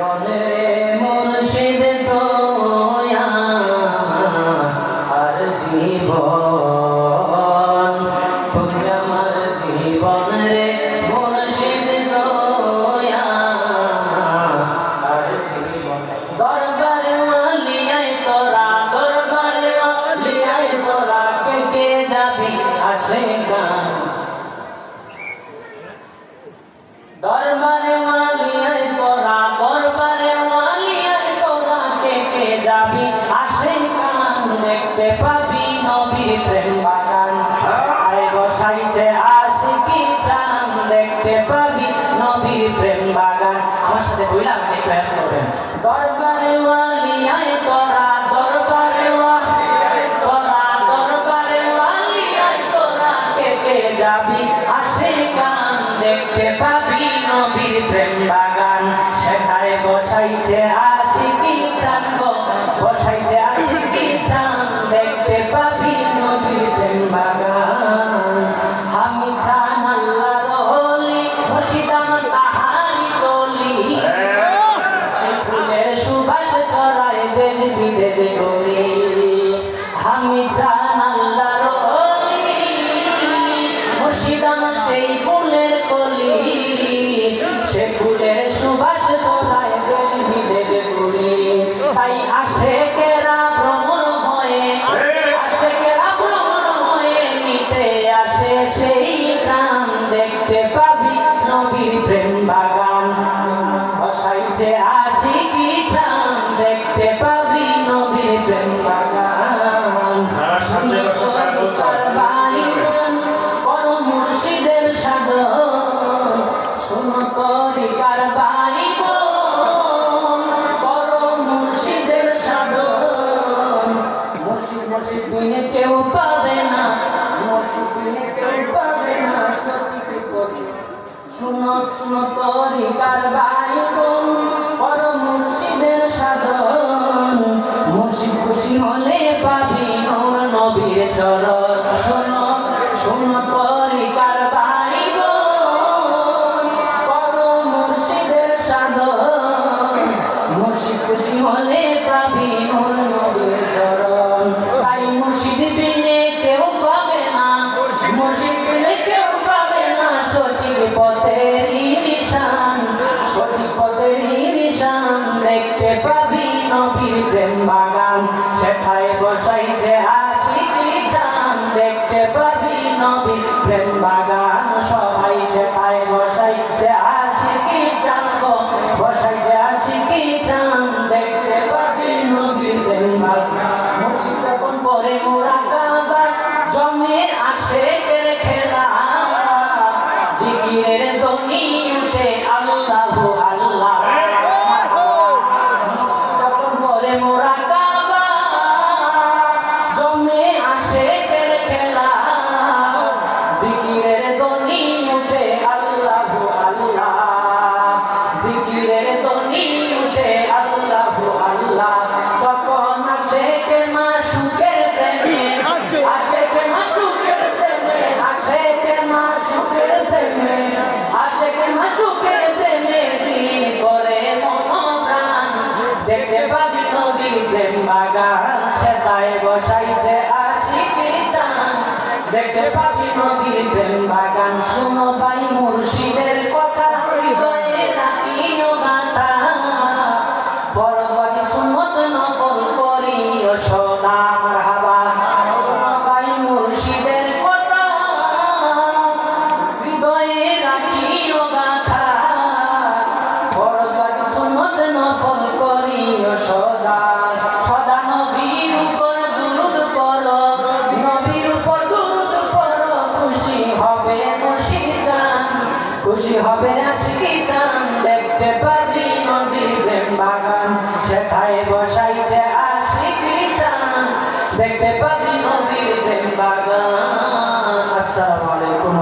জীবনে দেখতে পাবি নবীর প্রেম বাগান। আয় বসাইছে আশিকি চান, দেখতে পাবি নবীর প্রেম বাগান। আমার সাথে বইলা আপনি প্রেম করবেন। দরবারে ওয়ালিয়াই তোরা, দরবারে ওয়ালিয়াই তোরা, দরবারে ওয়ালিয়াই তোরা, কে কে যাবি? আসে দেখতে পাবি নবীর প্রেম আসে সেই গ্রাম দেখতে পাবি নবীর প্রেম বাগান বসাইছে আশিকি চান দেখতে পাবি নবীর প্রেম বাগান মুর্শিদের সাধন শোনো তরিকার ভাই মুর্শিদের সাধন মুর্শিদ মুর্শিদ কেউ পাবে শুনো তরিকার ভাই বোন বড় মুর্শিদের সাধন। মুর্শিদ খুশি হলে পাবি নূর নবীর চরণ। শোনো তরিকার ভাই বোন বড় মুর্শিদের সাধন। মুর্শিদ হলে পাবি দেখতে পাবি নবী প্রেম বাগান সেটাই বসাইছে আশিকি চান দেখতে পাবি নবীর প্রেম বাগান, শুনো ভাই মুর্শিদের কথা। খুশি হবে আশিকি চান দেখতে পাবি নদীর প্রেম বাগান। সেখায় বসাইছে আশিকি চান দেখতে পাবি নদীর প্রেম বাগান। আসসালামু আলাইকুম